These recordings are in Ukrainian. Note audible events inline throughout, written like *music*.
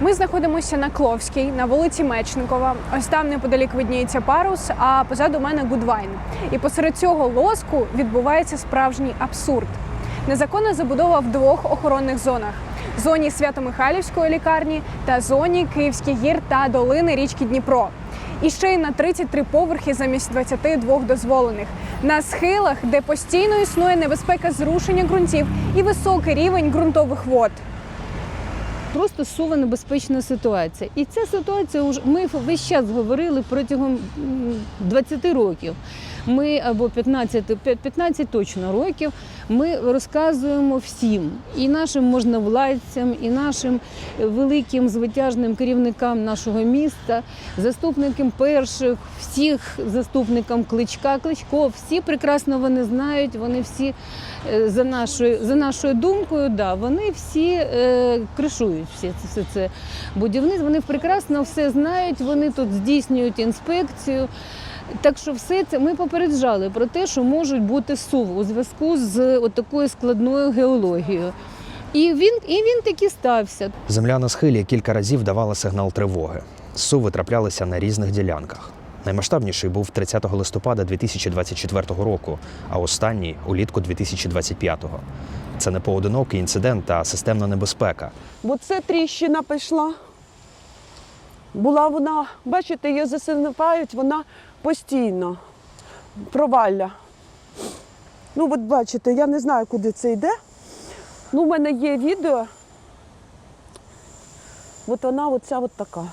Ми знаходимося на Кловській, на вулиці Мечникова. Ось там неподалік видніється парус, а позаду мене Гудвайн. І посеред цього лоску відбувається справжній абсурд. Незаконна забудова в двох охоронних зонах: зоні Свято-Михайлівської лікарні та зоні Київських гір та долини річки Дніпро. І ще й на 33 поверхи замість 22 дозволених на схилах, де постійно існує небезпека зрушення ґрунтів і високий рівень ґрунтових вод. Просто сува небезпечна ситуація. І ця ситуація ми весь час говорили протягом м, 20 років. Ми або 15, 15 точно років. Ми розказуємо всім і нашим можновладцям, і нашим великим звитяжним керівникам нашого міста, заступникам перших, всіх заступникам кличка, кличко. Всі прекрасно вони знають. Вони всі е, за нашою за нашою думкою, да, вони всі е, кришують всі це, все це будівництво. Вони прекрасно все знають. Вони тут здійснюють інспекцію. Так що все це ми попереджали про те, що можуть бути суви у зв'язку з такою складною геологією. І він, і він таки стався. Земля на схилі кілька разів давала сигнал тривоги. Суви траплялися на різних ділянках. Наймасштабніший був 30 листопада 2024 року, а останній улітку 2025-го. Це не поодинокий інцидент, а системна небезпека. Бо це тріщина пішла. Була вона, бачите, її засипають, вона постійно. Провалля. Ну, от бачите, я не знаю, куди це йде. Ну, у мене є відео. От вона оця от така.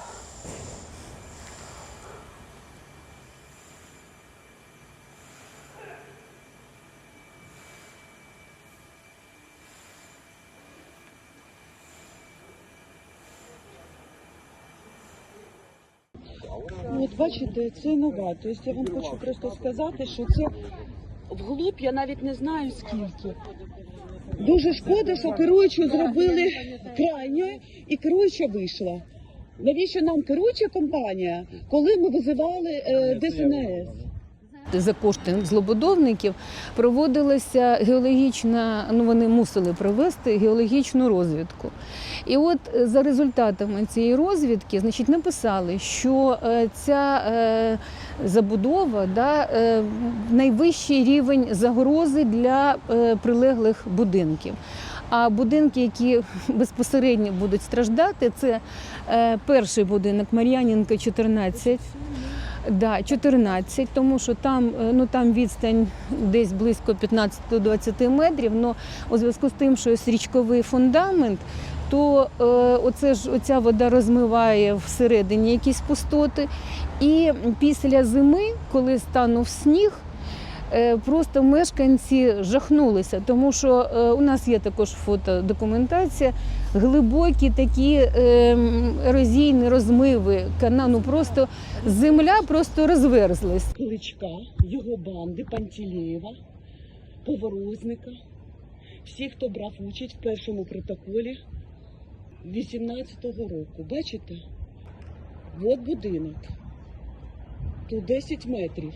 Бачите, це нова. Тобто я вам хочу просто сказати, що це вглуб я навіть не знаю скільки. Дуже шкода, що керуючу зробили крайньою і керуюча вийшла. Навіщо нам керуюча компанія, коли ми визивали е, ДСНС? За кошти злобудовників проводилася геологічна, ну вони мусили провести геологічну розвідку. І от е, за результатами цієї розвідки, значить, написали, що е, ця е, забудова да, найвищий рівень загрози для прилеглих будинків. А будинки, які *laughs* безпосередньо будуть страждати, це перший будинок Мар'янінка 14. Да, 14, тому що там, е, ну, там відстань десь близько 15-20 метрів. але у зв'язку з тим, що є річковий фундамент, то е, оце ж, оця вода розмиває всередині якісь пустоти. І після зими, коли станув сніг, е, просто мешканці жахнулися, тому що е, у нас є також фотодокументація, глибокі такі ерозійні розмиви, кана, ну просто земля просто розверзлась. Кличка, його банди, Пантілєєва, Поворозника, всі, хто брав участь в першому протоколі 18-го року. Бачите? От будинок. Тут 10 метрів.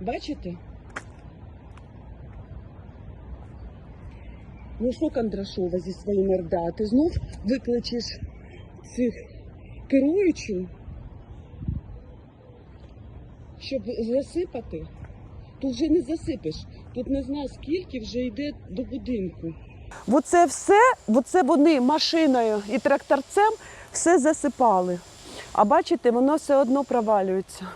Бачите? Ну що, Кондрашова зі своїм РДА, ти знов викличеш цих керуючих? щоб засипати, тут вже не засипеш. Тут не знаю скільки вже йде до будинку. Оце все, оце вони машиною і тракторцем все засипали. А бачите, воно все одно провалюється.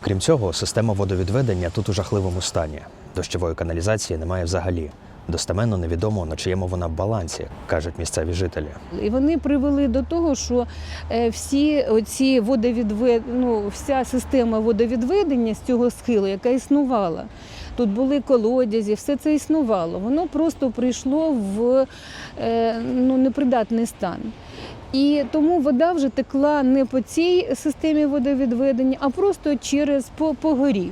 Крім цього, система водовідведення тут у жахливому стані. Дощової каналізації немає взагалі. Достеменно невідомо, на чиєму вона балансі, кажуть місцеві жителі. І вони привели до того, що е, всі оці водовідвед... ну, вся система водовідведення з цього схилу, яка існувала. Тут були колодязі, все це існувало. Воно просто прийшло в е, ну, непридатний стан. І тому вода вже текла не по цій системі водовідведення, а просто через по, по горі.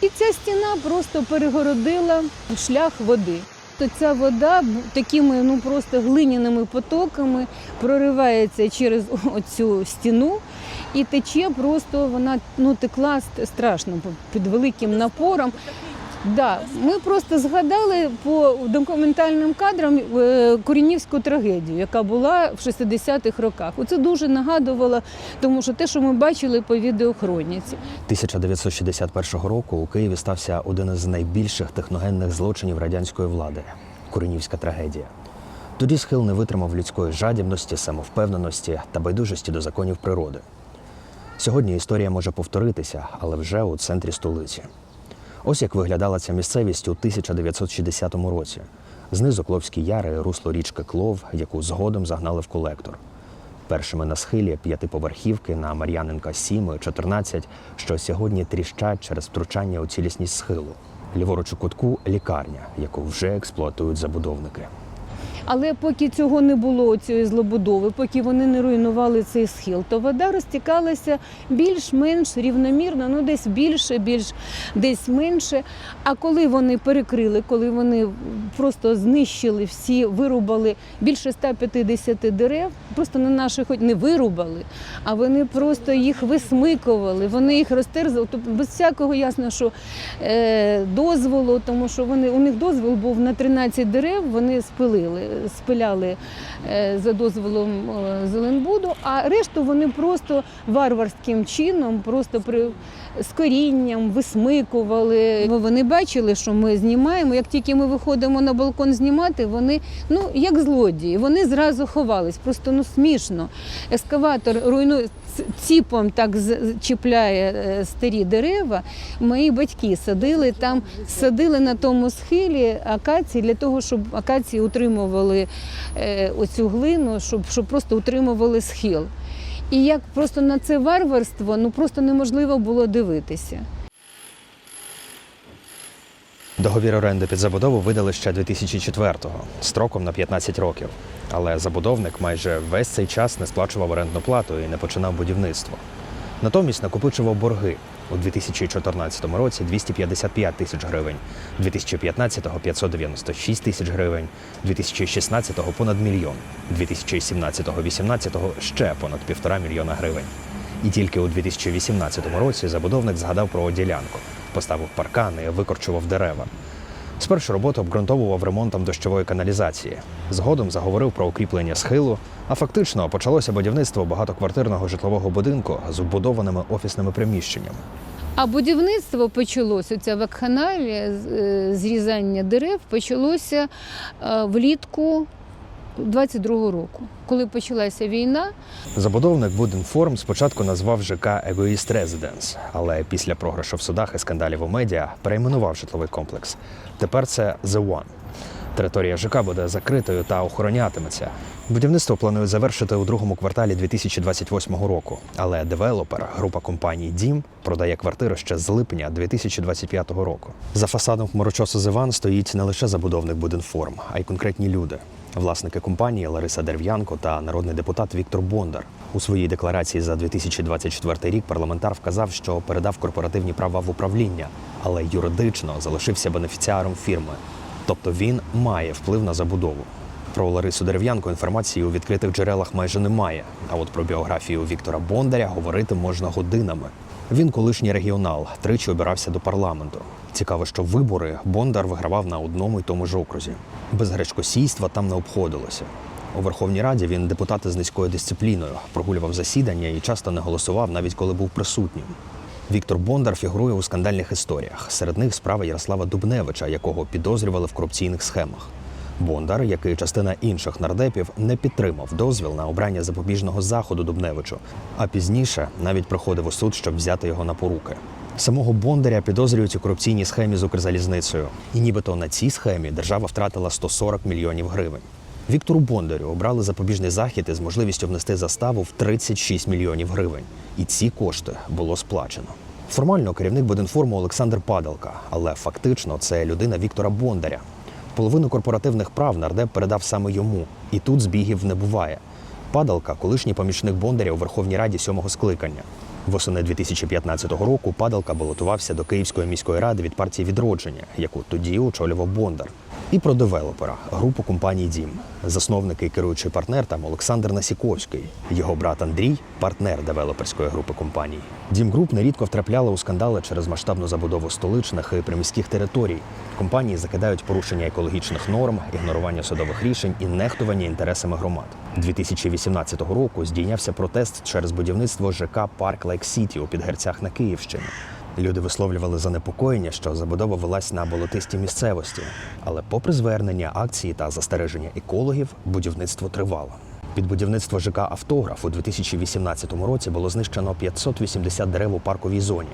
І ця стіна просто перегородила шлях води. То ця вода такими ну просто глиняними потоками проривається через *laughs* оцю стіну і тече просто вона ну текла ст- страшно під великим напором. Да, ми просто згадали по документальним кадрам е, Корінівську трагедію, яка була в 60-х роках. Оце дуже нагадувало, тому що те, що ми бачили по відеохроніці. 1961 року у Києві стався один із найбільших техногенних злочинів радянської влади Куренівська трагедія. Тоді схил не витримав людської жадібності, самовпевненості та байдужості до законів природи. Сьогодні історія може повторитися, але вже у центрі столиці. Ось як виглядала ця місцевість у 1960 році. Знизу Кловські яри, русло річки Клов, яку згодом загнали в колектор. Першими на схилі п'ятиповерхівки на Мар'яненка 7, 14, що сьогодні тріщать через втручання у цілісність схилу. Ліворуч у кутку лікарня, яку вже експлуатують забудовники. Але поки цього не було, цієї злобудови, поки вони не руйнували цей схил, то вода розтікалася більш-менш рівномірно, ну десь більше, більш десь менше. А коли вони перекрили, коли вони просто знищили всі, вирубали більше 150 дерев, просто на наших хоч не вирубали, а вони просто їх висмикували, вони їх розтерзали. Тобто без всякого ясно, що е, дозволу, тому що вони у них дозвіл був на 13 дерев, вони спилили, спиляли е, за дозволом е, Зеленбуду, а решту вони просто варварським чином, просто при з корінням висмикували. Вони бачили, що ми знімаємо. Як тільки ми виходимо на балкон знімати, вони ну як злодії, вони зразу ховались. Просто ну смішно. Ескаватор руйнує ціпом, так з- чіпляє е, старі дерева. Мої батьки садили там, садили на тому схилі акації для того, щоб акації утримували е, оцю глину, щоб, щоб просто утримували схил. І як просто на це варварство ну просто неможливо було дивитися. Договір оренди під забудову видали ще 2004-го, строком на 15 років. Але забудовник майже весь цей час не сплачував орендну плату і не починав будівництво. Натомість накопичував борги у 2014 році 255 тисяч гривень, 2015-го 596 тисяч гривень, 2016-го понад мільйон, 2017-го 18-го ще понад півтора мільйона гривень. І тільки у 2018 році забудовник згадав про ділянку, поставив паркани викорчував дерева. Спершу роботу обґрунтовував ремонтом дощової каналізації. Згодом заговорив про укріплення схилу, а фактично почалося будівництво багатоквартирного житлового будинку з вбудованими офісними приміщеннями. А будівництво почалося ця вакханалія, е, зрізання дерев почалося е, влітку 22-го року, коли почалася війна. Забудовник Будинформ спочатку назвав ЖК Егоїст Резиденс, але після програшу в судах і скандалів у медіа перейменував житловий комплекс. Тепер це The One. Територія ЖК буде закритою та охоронятиметься. Будівництво планують завершити у другому кварталі 2028 року. Але девелопер, група компаній Дім, продає квартиру ще з липня 2025 року. За фасадом хмарочосу Зиван стоїть не лише забудовник Будинформ, а й конкретні люди. Власники компанії Лариса Дерв'янко та народний депутат Віктор Бондар. У своїй декларації за 2024 рік парламентар вказав, що передав корпоративні права в управління, але юридично залишився бенефіціаром фірми. Тобто він має вплив на забудову. Про Ларису Дерев'янко інформації у відкритих джерелах майже немає. А от про біографію Віктора Бондаря говорити можна годинами. Він колишній регіонал, тричі обирався до парламенту. Цікаво, що вибори Бондар вигравав на одному й тому ж окрузі. Без гречкосійства там не обходилося. У Верховній Раді він депутат із низькою дисципліною, прогулював засідання і часто не голосував, навіть коли був присутнім. Віктор Бондар фігурує у скандальних історіях. Серед них справа Ярослава Дубневича, якого підозрювали в корупційних схемах. Бондар, як і частина інших нардепів, не підтримав дозвіл на обрання запобіжного заходу Дубневичу, а пізніше навіть приходив у суд, щоб взяти його на поруки. Самого Бондаря підозрюють у корупційній схемі з Укрзалізницею. І нібито на цій схемі держава втратила 140 мільйонів гривень. Віктору Бондарю обрали запобіжний захід із можливістю внести заставу в 36 мільйонів гривень. І ці кошти було сплачено. Формально керівник Будинформу Олександр Падалка, але фактично це людина Віктора Бондаря. Половину корпоративних прав нардеп передав саме йому, і тут збігів не буває. Падалка колишній помічник Бондаря у Верховній Раді сьомого скликання. Восени 2015 року Падалка балотувався до Київської міської ради від партії відродження, яку тоді очолював Бондар. І про девелопера групу компаній Дім. Засновник і керуючий партнер там Олександр Насіковський. Його брат Андрій партнер девелоперської групи компаній. Дім груп нерідко втрапляла у скандали через масштабну забудову столичних і приміських територій. Компанії закидають порушення екологічних норм, ігнорування судових рішень і нехтування інтересами громад. 2018 року здійнявся протест через будівництво ЖК Парк Лейк Сіті у Підгерцях на Київщині. Люди висловлювали занепокоєння, що забудова велась на болотистій місцевості. Але, попри звернення, акції та застереження екологів, будівництво тривало. Під будівництво ЖК Автограф у 2018 році було знищено 580 дерев у парковій зоні.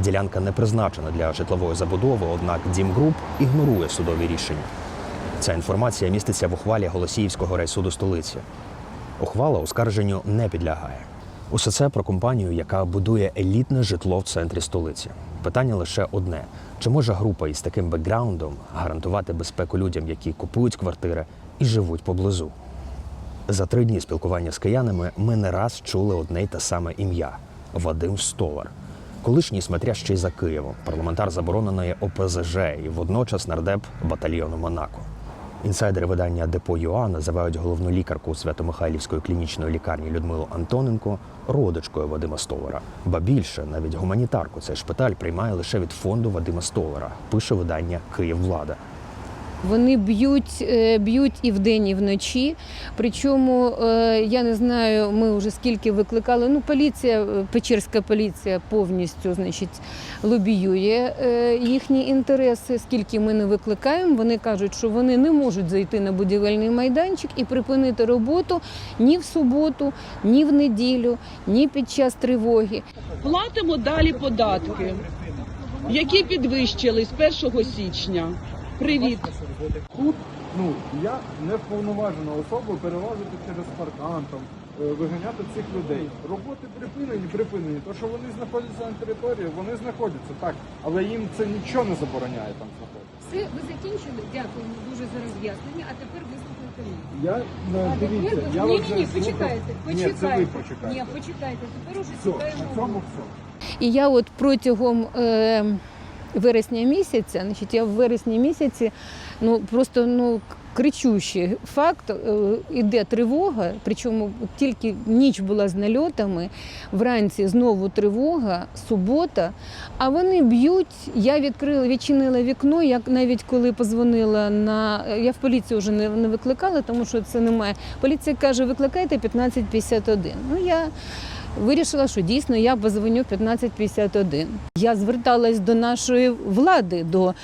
Ділянка не призначена для житлової забудови, однак Дімгруп ігнорує судові рішення. Ця інформація міститься в ухвалі Голосіївського райсуду столиці. Ухвала оскарженню не підлягає. Усе це про компанію, яка будує елітне житло в центрі столиці. Питання лише одне: чи може група із таким бекграундом гарантувати безпеку людям, які купують квартири і живуть поблизу? За три дні спілкування з киянами ми не раз чули одне й те саме ім'я Вадим Столар, колишній смотрящий за Києвом, парламентар забороненої ОПЗЖ і водночас нардеп батальйону Монако. Інсайдери видання Депо ЮА називають головну лікарку Свято-Михайлівської клінічної лікарні Людмилу Антоненко родичкою Вадима Столара. Ба більше, навіть гуманітарку цей шпиталь приймає лише від фонду Вадима Столара, пише видання Київвлада. Вони б'ють, е, б'ють і вдень, і вночі. Причому е, я не знаю, ми вже скільки викликали. Ну, поліція, е, Печерська поліція повністю значить, лобіює їхні інтереси. Скільки ми не викликаємо, вони кажуть, що вони не можуть зайти на будівельний майданчик і припинити роботу ні в суботу, ні в неділю, ні під час тривоги. Платимо далі податки, які підвищили з 1 січня. Привіт. Тут ну я не вповноважена особа перелазити через паркан, там, е, виганяти цих людей. Роботи припинені, припинені. То, що вони знаходяться на території, вони знаходяться так, але їм це нічого не забороняє там знаходитися. Все, ви закінчили. Дякуємо дуже за роз'яснення. А тепер вислухайте мене. Я ну, дивіться, я ні, вже ні, ні, слухав- почекайте, Ні, це ви почекайте. почекайте. Ні, почекайте. Тепер уже Все, чекаємо. на цьому все. І я от протягом е, вересня місяця, значить, я в вересні місяці, ну просто ну. Кричущий факт, е, іде тривога, причому тільки ніч була з нальотами, вранці знову тривога, субота, а вони б'ють. Я відкрила, відчинила вікно. Я навіть коли позвонила на я в поліцію вже не, не викликала, тому що це немає. Поліція каже, викликайте 1551. Ну я вирішила, що дійсно я позвоню 1551. Я зверталась до нашої влади, до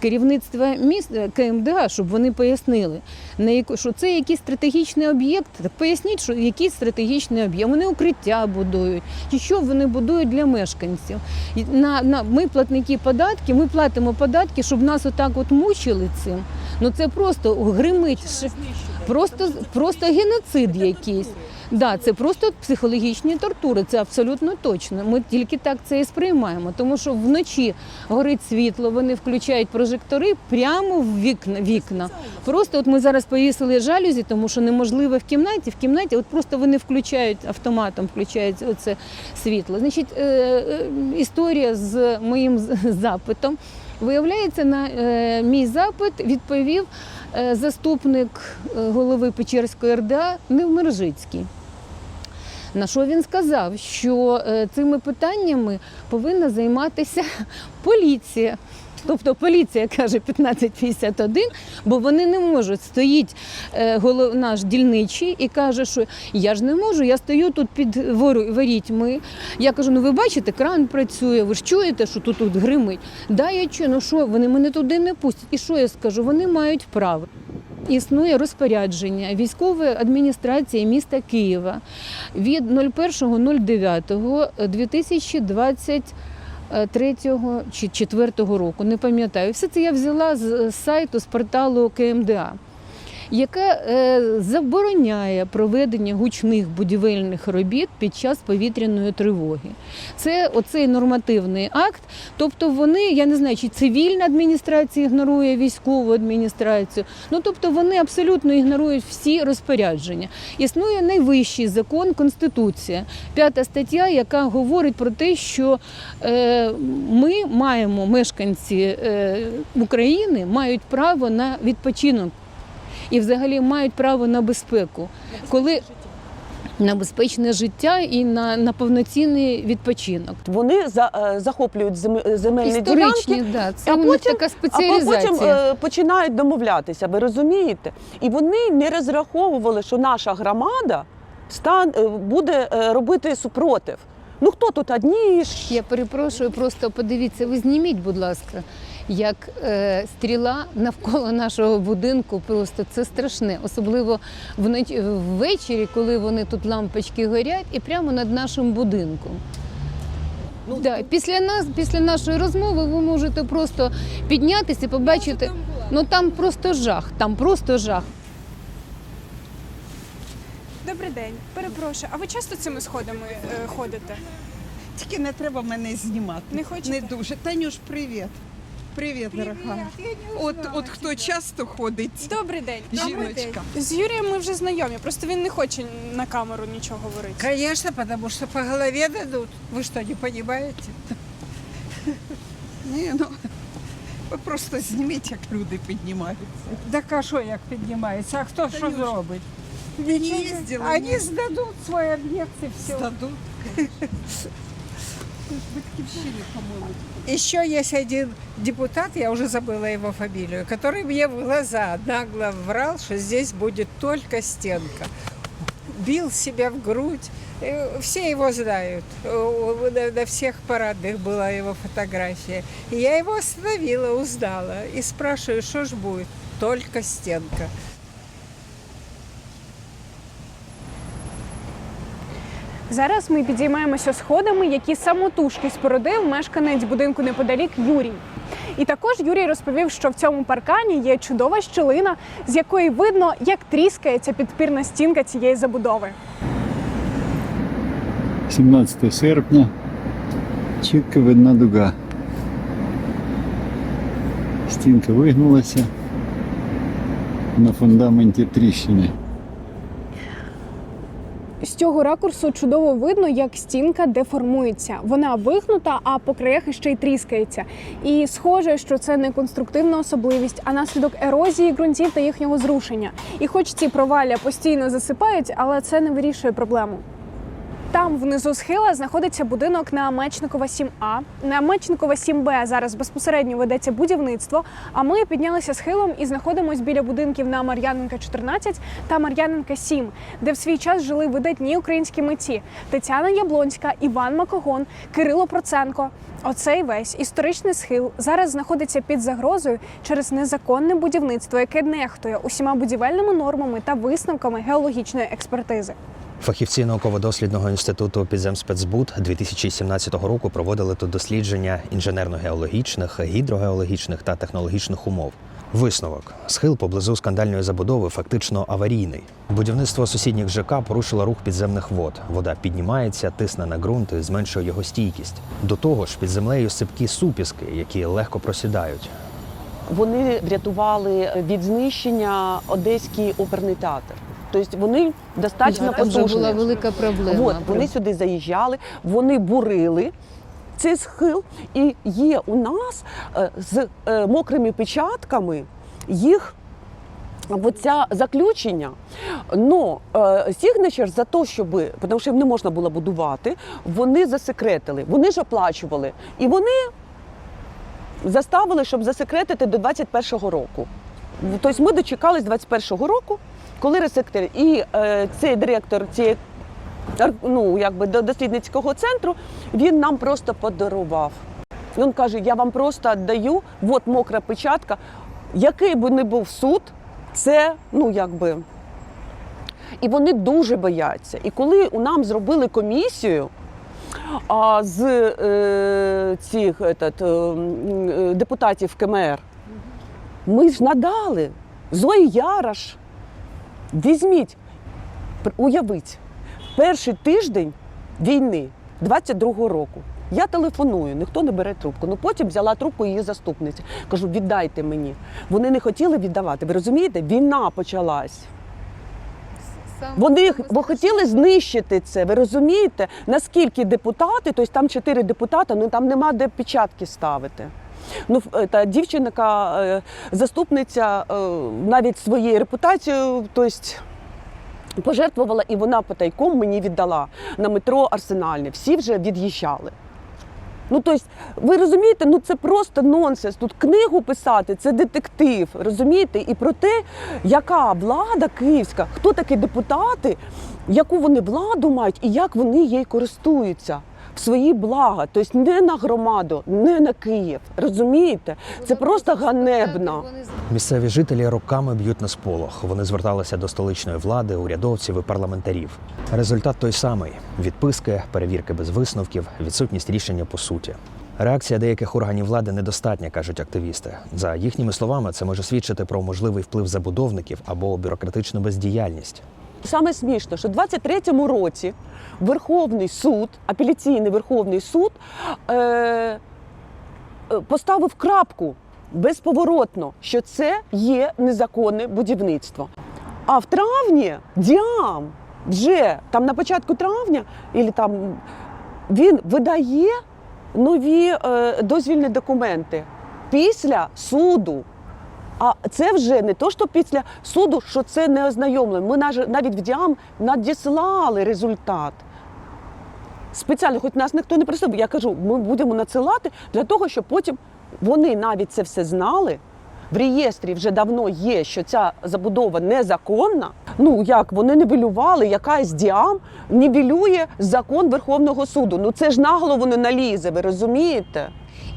керівництва міста КМДА, щоб вони пояснили, що це якийсь стратегічний об'єкт. Так поясніть, що який стратегічний об'єкт. Вони укриття будують, чи що вони будують для мешканців. На, на ми платники податки, ми платимо податки, щоб нас отак от мучили цим. Ну це просто гримить. Просто, просто геноцид якийсь. Да, це просто психологічні тортури, це абсолютно точно. Ми тільки так це і сприймаємо, тому що вночі горить світло, вони включають прожектори прямо в вікна. вікна. Просто от ми зараз повісили жалюзі, тому що неможливо в кімнаті. В кімнаті от просто вони включають автоматом, включають оце світло. Значить, е, е, історія з моїм запитом. Виявляється, на е, мій запит відповів е, заступник е, голови Печерської РДА Невмержицький. На що він сказав, що е, цими питаннями повинна займатися *laughs* поліція. Тобто поліція каже 1551, бо вони не можуть. Стоїть е, наш дільничий і каже, що я ж не можу, я стою тут під ворітьми. Я кажу, ну ви бачите, кран працює, ви ж чуєте, що тут, тут гримить. Да, я чую, ну що, вони мене туди не пустять. І що я скажу? Вони мають право. Існує розпорядження військової адміністрації міста Києва від 01.09.2023 чи 2004 року. Не пам'ятаю. Все це я взяла з сайту з порталу КМДА. Яка е, забороняє проведення гучних будівельних робіт під час повітряної тривоги. Це оцей нормативний акт. Тобто вони, я не знаю, чи цивільна адміністрація ігнорує військову адміністрацію. Ну тобто вони абсолютно ігнорують всі розпорядження. Існує найвищий закон Конституція, п'ята стаття, яка говорить про те, що е, ми маємо, мешканці е, України, мають право на відпочинок і взагалі мають право на безпеку. Коли на безпечне життя і на, на повноцінний відпочинок. Вони за, е, захоплюють зем- земельні ділянки, да, це а потім- така а потім е, починають домовлятися. Ви розумієте? І вони не розраховували, що наша громада стан, е, буде е, робити супротив. Ну хто тут одні Я перепрошую, просто подивіться, ви зніміть, будь ласка, як е, стріла навколо нашого будинку. Просто це страшне, особливо вночі ввечері, коли вони тут лампочки горять, і прямо над нашим будинком. да, після нас, після нашої розмови, ви можете просто піднятися і побачити. Ну там просто жах, там просто жах. Добрий день, перепрошую. А ви часто цими сходами е, ходите? Тільки не треба мене знімати. Не хочете? Не дуже. Танюш, привіт. Привіт, дорога. От, от хто часто ходить. Добрий день. Добрий Жіночка. день. З Юрієм ми вже знайомі, просто він не хоче на камеру нічого говорити. Конечно, потому что по голове дадут. Вы что, не понимаете? Ні, ну, ви просто зніміть, як люди піднімаються. Так а що як піднімається? А хто що зробить? Не їздили. Вони здадуть свій об'єкт і все. Здадуть. Батьківщині, по-моєму. Еще есть один депутат, я уже забыла его фамилию, который мне в глаза нагло врал, что здесь будет только стенка. Бил себя в грудь. Э, Все его знают. Э, На, на всех парадных была его фотография. И я его остановила, узнала. И спрашиваю, что ж будет? Только стенка. Зараз ми підіймаємося сходами, які самотужки спорудив мешканець будинку неподалік Юрій. І також Юрій розповів, що в цьому паркані є чудова щілина, з якої видно, як тріскається підпірна стінка цієї забудови. 17 серпня. Чітко видна дуга. Стінка вигнулася. На фундаменті тріщини. З цього ракурсу чудово видно, як стінка деформується. Вона вигнута, а по краях ще й тріскається. І схоже, що це не конструктивна особливість, а наслідок ерозії ґрунтів та їхнього зрушення. І хоч ці провалля постійно засипають, але це не вирішує проблему. Там внизу схила знаходиться будинок на Мечникова 7А. На Мечникова 7Б зараз безпосередньо ведеться будівництво. А ми піднялися схилом і знаходимося біля будинків на Мар'яненка 14 та Мар'яненка 7, де в свій час жили видатні українські митці Тетяна Яблонська, Іван Макогон, Кирило Проценко. Оцей весь історичний схил зараз знаходиться під загрозою через незаконне будівництво, яке нехтує усіма будівельними нормами та висновками геологічної експертизи. Фахівці науково-дослідного інституту підземспецбуд 2017 року проводили тут дослідження інженерно-геологічних, гідрогеологічних та технологічних умов. Висновок: схил поблизу скандальної забудови фактично аварійний. Будівництво сусідніх ЖК порушило рух підземних вод. Вода піднімається, тисне на ґрунт і зменшує його стійкість. До того ж, під землею сипкі супіски, які легко просідають. вони врятували від знищення Одеський оперний театр. Тобто вони достатньо Це була велика проблема. От, вони сюди заїжджали, вони бурили цей схил, і є у нас е, з е, мокрими печатками їх. Оця заключення, но е, Сігнечер за те, щоб, тому що їм не можна було будувати, вони засекретили, вони ж оплачували. І вони заставили, щоб засекретити до 21-го року. Тобто ми дочекались 21-го року, коли ресектор і е, цей директор цієї ну, якби, до- дослідницького центру, він нам просто подарував. Він каже: я вам просто даю, от мокра печатка. Який би не був суд, це ну якби. І вони дуже бояться. І коли у нам зробили комісію а, з е, цих етот, е, е, депутатів КМР, ми ж надали Зої Яраш, Візьміть, уявіть, перший тиждень війни 22-го року. Я телефоную, ніхто не бере трубку. Ну потім взяла трубку її заступниця. Кажу, віддайте мені. Вони не хотіли віддавати. Ви розумієте? Війна почалась. Вони бо хотіли знищити це. Ви розумієте, наскільки депутати, тобто там чотири депутата, ну там нема де печатки ставити. Ну, е, та дівчинка, е, заступниця е, навіть своєю репутацією, тобто пожертвувала, і вона потайком мені віддала на метро Арсенальне. Всі вже від'їжджали. Ну, тобто, ви розумієте, ну це просто нонсенс. Тут книгу писати, це детектив, розумієте? І про те, яка влада київська, хто такі депутати, яку вони владу мають і як вони їй користуються в свої блага. Тобто не на громаду, не на Київ. Розумієте? Це просто ганебно. Місцеві жителі роками б'ють на сполох. Вони зверталися до столичної влади, урядовців і парламентарів. Результат той самий: відписки, перевірки без висновків, відсутність рішення по суті. Реакція деяких органів влади недостатня, кажуть активісти. За їхніми словами, це може свідчити про можливий вплив забудовників або бюрократичну бездіяльність. Саме смішно, що в 23-му році Верховний суд, апеляційний Верховний суд е, е, поставив крапку безповоротно, що це є незаконне будівництво. А в травні діам вже там на початку травня, і там він видає нові е, дозвільні документи після суду. А це вже не то, що після суду, що це не ознайомлено. Ми навіть в діам надіслали результат. Спеціально, хоч нас ніхто не просив, я кажу, ми будемо надсилати для того, щоб потім вони навіть це все знали. В реєстрі вже давно є, що ця забудова незаконна. Ну як вони нівелювали, якась діам нівелює закон Верховного суду. Ну це ж на голову не налізе, ви розумієте?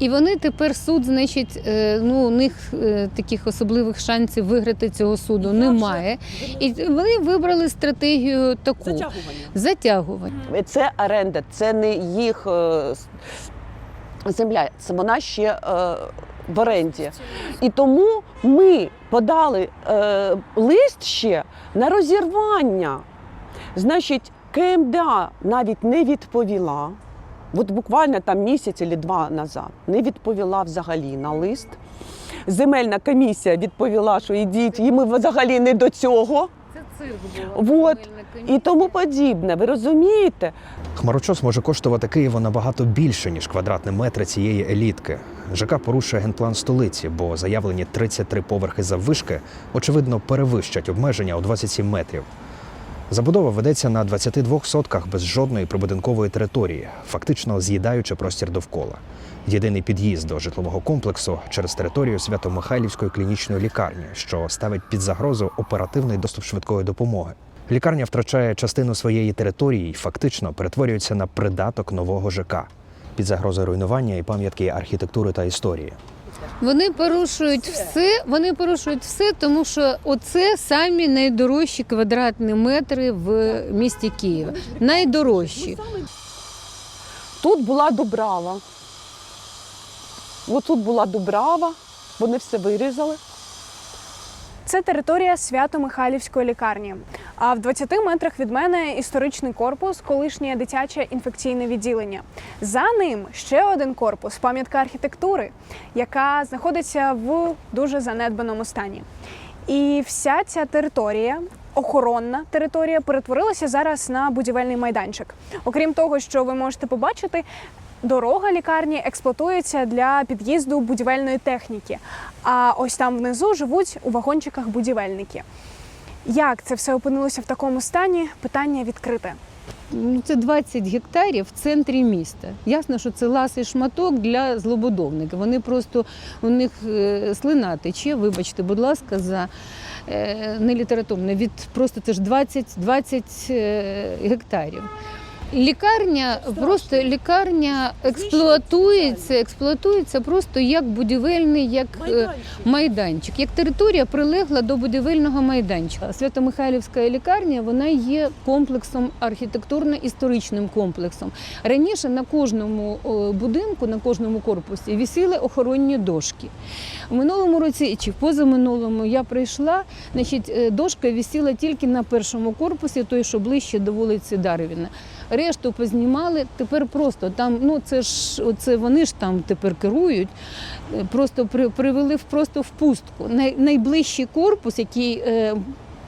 І вони тепер суд, значить, е, ну у них е, таких особливих шансів виграти цього суду немає. І вони вибрали стратегію таку Затягування. затягування. Це оренда, це не їх е, земля, це вона ще в оренді. І тому ми подали лист ще на розірвання. Значить, КМДА навіть не відповіла. От буквально там місяць чи два назад не відповіла взагалі на лист. Земельна комісія відповіла, що йдіть, і ми взагалі не до цього. Це цирк Вот. І тому подібне. Ви розумієте? Хмарочос може коштувати Києву набагато більше, ніж квадратні метри цієї елітки. ЖК порушує генплан столиці, бо заявлені 33 поверхи заввишки, очевидно, перевищать обмеження у 27 метрів. Забудова ведеться на 22 сотках без жодної прибудинкової території, фактично з'їдаючи простір довкола. Єдиний під'їзд до житлового комплексу через територію Свято-Михайлівської клінічної лікарні, що ставить під загрозу оперативний доступ швидкої допомоги. Лікарня втрачає частину своєї території і фактично перетворюється на придаток нового ЖК під загрозою руйнування і пам'ятки архітектури та історії. Вони порушують все. Вони порушують все, тому що оце самі найдорожчі квадратні метри в місті Києва. Найдорожчі. Тут була Дубрава. Отут тут була Дубрава, вони все вирізали. Це територія Свято-Михайлівської лікарні. А в 20 метрах від мене історичний корпус, колишнє дитяче інфекційне відділення. За ним ще один корпус, пам'ятка архітектури, яка знаходиться в дуже занедбаному стані. І вся ця територія. Охоронна територія перетворилася зараз на будівельний майданчик. Окрім того, що ви можете побачити, дорога лікарні експлуатується для під'їзду будівельної техніки. А ось там внизу живуть у вагончиках будівельники. Як це все опинилося в такому стані? Питання відкрите. Ну, Це 20 гектарів в центрі міста. Ясно, що це ласий шматок для злобудовників. Вони просто у них е, слина тече, вибачте, будь ласка, за е, нелітературне. Від просто це ж 20, 20 е, гектарів. Лікарня просто лікарня експлуатується, експлуатується просто як будівельний, як е, майданчик, як територія прилегла до будівельного майданчика. Свято-Михайлівська лікарня вона є комплексом архітектурно-історичним комплексом. Раніше на кожному е, будинку, на кожному корпусі висіли охоронні дошки. У минулому році чи в позаминулому я прийшла, значить, е, дошка висіла тільки на першому корпусі, той, що ближче до вулиці Дарвіна. Решту познімали. Тепер просто там, ну це ж оце вони ж там тепер керують. е, Просто при, привели просто в пустку. Най, найближчий корпус, який е,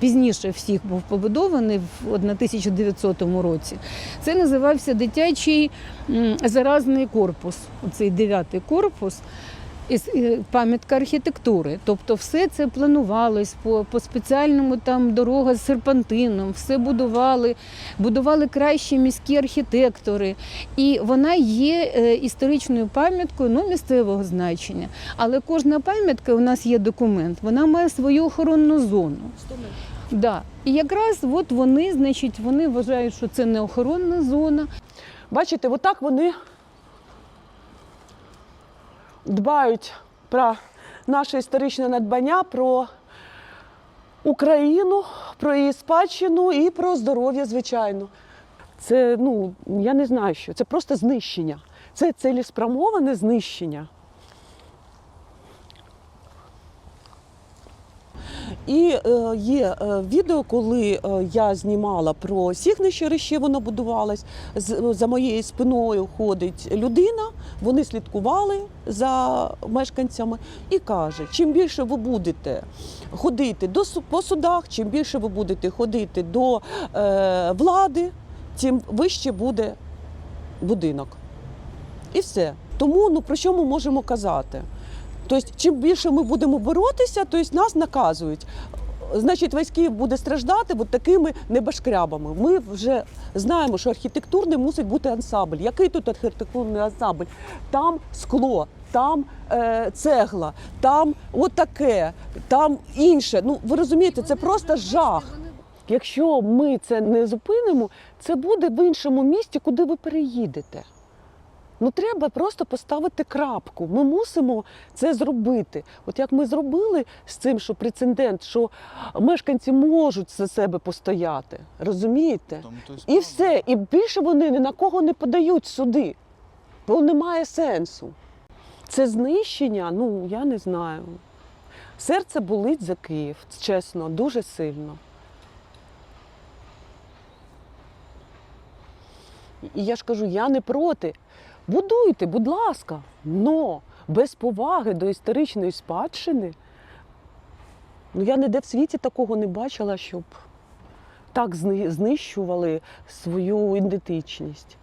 пізніше всіх був побудований в 1900 році, це називався дитячий заразний корпус. Оцей дев'ятий корпус. Е, пам'ятка архітектури, тобто все це планувалось по, по спеціальному там дорога з серпантином, все будували, будували кращі міські архітектори, і вона є е, історичною пам'яткою ну, місцевого значення. Але кожна пам'ятка у нас є документ, вона має свою охоронну зону. Да. І якраз от вони, значить, вони вважають, що це не охоронна зона, Бачите, отак вони дбають про наше історичне надбання, про Україну, про її спадщину і про здоров'я, звичайно. Це, ну, я не знаю що, це просто знищення. Це цілеспрямоване знищення. І е, є е, відео, коли е, я знімала про Сігнище, ще воно будувалось. За моєю спиною ходить людина, вони слідкували за мешканцями і каже: чим більше ви будете ходити до, по судах, чим більше ви будете ходити до влади, тим вище буде будинок. І все. Тому ну, про що ми можемо казати? Тобто, чим більше ми будемо боротися, тобто нас наказують. Значить, весь Київ буде страждати от такими небашкрябами. Ми вже знаємо, що архітектурний мусить бути ансамбль. Який тут архітектурний ансамбль? Там скло, там е, цегла, там отаке, там інше. Ну ви розумієте, це просто жах. Якщо ми це не зупинимо, це буде в іншому місті, куди ви переїдете. Ну треба просто поставити крапку. Ми мусимо це зробити. От як ми зробили з цим, що прецедент, що мешканці можуть за себе постояти, розумієте? І все. І більше вони ні на кого не подають суди, бо немає сенсу. Це знищення, ну я не знаю. Серце болить за Київ, чесно, дуже сильно. І я ж кажу, я не проти. Будуйте, будь ласка, но без поваги до історичної спадщини. Ну, я ніде в світі такого не бачила, щоб так знищували свою ідентичність.